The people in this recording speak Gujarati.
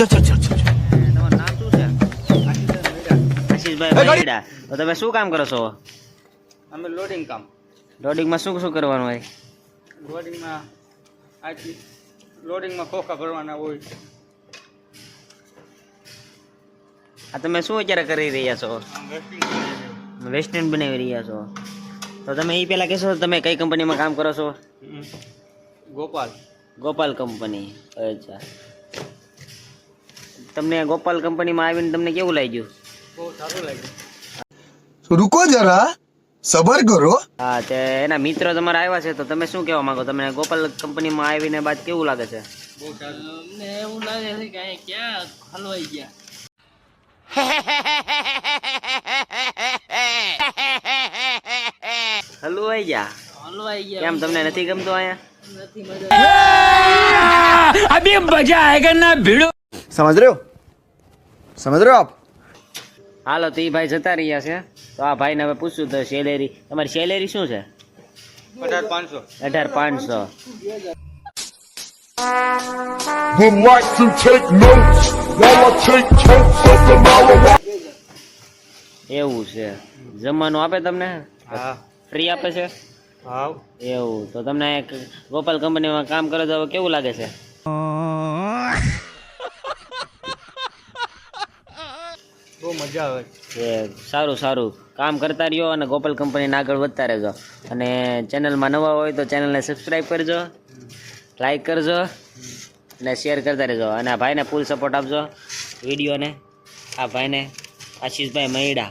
ચલ ચલ ચલ ચલ. આશીષભાઈ તમે શું કામ કરો છો? અમે લોડિંગ કામ. લોડિંગમાં શું શું કરવાનું હોય? લોડિંગમાં આથી લોડિંગમાં ખોખા ભરવાના હોય. આ તમે શું અત્યારે કરી રહ્યા છો? વેસ્ટર્ન બનાવી રહ્યા છો. તો તમે એ પહેલાં કહેશો તમે કઈ કંપનીમાં કામ કરો છો? ગોપાલ. ગોપાલ કંપની. અચ્છા. તમને ગોપાલ કંપનીમાં આવીને તમને કેવું લાગ્યું? રૂકો જરા સબર કરો. હા તે એના મિત્રો તમારા આવ્યા છે તો તમે શું કહેવા માંગો? તમને ગોપાલ કંપનીમાં આવીને બાદ કેવું લાગે છે? હલવાઈ ગયા. હલવાઈ ગયા? કેમ તમને નથી ગમતો અહીંયા? નથી મજા. અભી મજા આયેગા ના ભીડો? समझ रहे हो समझ रहे हो आप હાલો તો એ ભાઈ જતા રહ્યા છે તો આ ભાઈને હવે પૂછશું તો સેલેરી તમારી સેલેરી શું છે અઢાર પાંચસો અઢાર પાંચસો would like to take notes while I take totes of the marijuana. એવું છે જમવાનું આપે તમને હા ફ્રી આપે છે હાવ એવું તો તમને એક ગોપાલ કંપનીમાં કામ કરો તો હવે કેવું લાગે છે બહુ મજા આવે. સારું સારું. કામ કરતા રહ્યો અને ગોપાલ કંપનીને આગળ વધતા રહેજો. અને ચેનલમાં નવા હોય તો ચેનલને સબસ્ક્રાઈબ કરજો લાઈક કરજો, અને શેર કરતા રહેજો. અને આ ભાઈને ફૂલ સપોર્ટ આપજો. વિડીયોને, આ ભાઈને આશીષભાઈ મહિડા